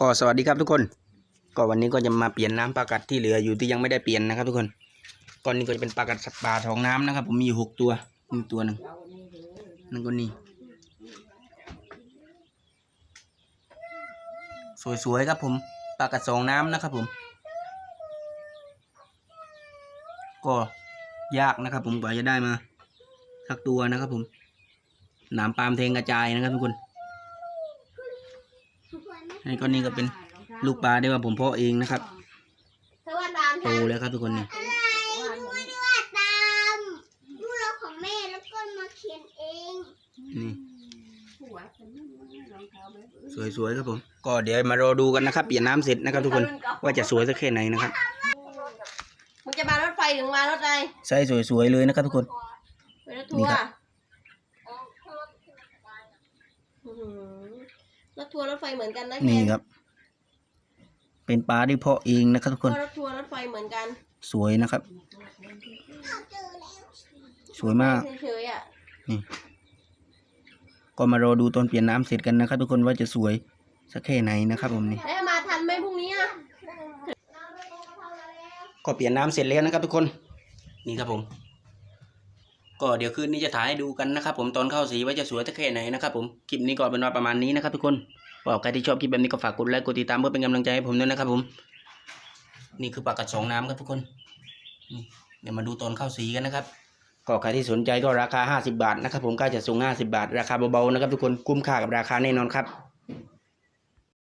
ก็สวัสดีครับทุกคน ก็วันนี้ก็จะมาเปลี่ยนน้ำปลากัดที่เหลืออยู่ที่ยังไม่ได้เปลี่ยนนะครับ ทุกคนก้อนนี้ก็จะเป็นปลากัดสัตว์ป่าท้องน้ำนะครับ ผมมีอยู่หกตัวนี่ตัวหนึ่งนั่นก็นี่สวยๆครับผมปลากัดสองน้ำนะครับผม ก็ยากนะครับ ผมกว่าจะได้มาสักตัวนะครับ ผมหนามปาล์มเทงกระจายนะครับทุกคน นี่ก็นี่ก็เป็นลูกปลาได้ว่าผมเพาะเองนะครับเธอว่าตามโตแล้วครับทุกคนนี่ไม่ได้ว่าตามลูกเราของแม่แล้วก็มาเขียนเองนี่สวยๆครับผม ก็เดี๋ยวมารอดูกันนะครับเปลี่ยนน้ำเสร็จนะครับทุกคนว่าจะสวยสักแค่ไหนนะครับมึงจะมารถไฟหรือมารถอะไรใส่สวยๆเลยนะครับทุกคนเป็นรถทันี่วครัร์บอื้อหือ รถทัวร์รถไฟเหมือนกันนะนี่ครับ เป็นปลาที่เพาะเองนะครับทุกคคนนรถทัวร์รถไฟเหมือนกันสวยนะครับ สวยมาก เฉยๆอะนี่ก็มารอดูตอนเปลี่ยนน้ำเสร็จกันนะครับ ทุกคนว่าจะสวยสักแค่ไหนนะครับผมนี่แล้วมาทันไหมพรุ่งนี้อะก็เปลี่ยนน้ำเสร็จแล้วนะครับทุกคน นี่ครับผม ก็เดี๋ยวคืนนี้จะถ่ายให้ดูกันนะครับผมตอนเข้าสีว่าจะสวยแค่ไหนนะครับผมคลิปนี้ก็เป็นว่าประมาณนี้นะครับทุกคนบอกใครที่ชอบคลิปแบบนี้ก็ฝากกดไลค์กดติดตามเพื่อเป็นกำลังใจให้ผมด้วยนะครับผม นี่คือปากกัดสองน้ำครับทุกคนเดี๋ยวมาดูตอนเข้าสีกันนะครับก็ใครที่สนใจก็ราคา 50 บาทนะครับผมก็จะส่ง50 บาท ราคาเบาๆนะครับทุกคนคุ้มค่ากับราคาแน่นอนครับ